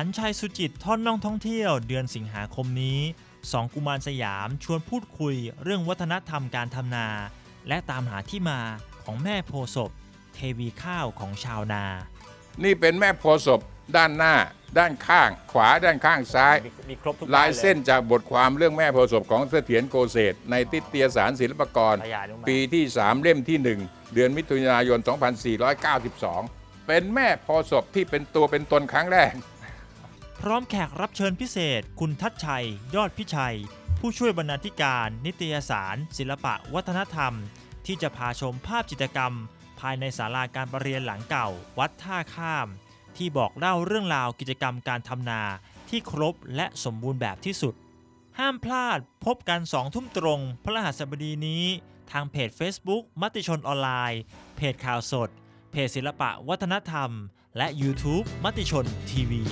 ขันชัยสุจิตท่อนน่องท่องเที่ยวเดือนสิงหาคมนี้สองกุมารสยามชวนพูดคุยเรื่องวัฒนธรรมการทำนา และตามหาที่มาของแม่โพธิ์ศพเทวีข้าวของชาวนา นี่เป็นแม่โพธิ์ศพด้านหน้า ด้านข้าง ขวาด้านข้างซ้าย มีมีครบทุกลายเส้นจากบทความเรื่องแม่โพธิ์ศพของเสถียรโกเศษในติตยสารศิลปากร ขยายลงมา ปีที่ 3 เล่มที่ 1 เดือนมิถุนายน 2492 เป็นแม่โพธิ์ศพที่เป็นตัวเป็นตนครั้งแรก พร้อมแขกรับเชิญพิเศษ คุณทัชชัย ยอดพิชัย ผู้ช่วยบรรณาธิการ นิตยสาร ศิลปะวัฒนธรรม ที่จะพาชมภาพจิตรกรรม ภายในศาลาการประเรียนหลังเก่า วัดท่าข้าม ที่บอกเล่าเรื่องราวกิจกรรมการทำนา ที่ครบและสมบูรณ์แบบที่สุด ห้ามพลาดพบกันสองทุ่มตรงพระรหัสบดีนี้ ทางเพจ Facebook มติชนออนไลน์ เพจข่าวสด เพจศิลปะวัฒนธรรม และ YouTube มติชนทีวี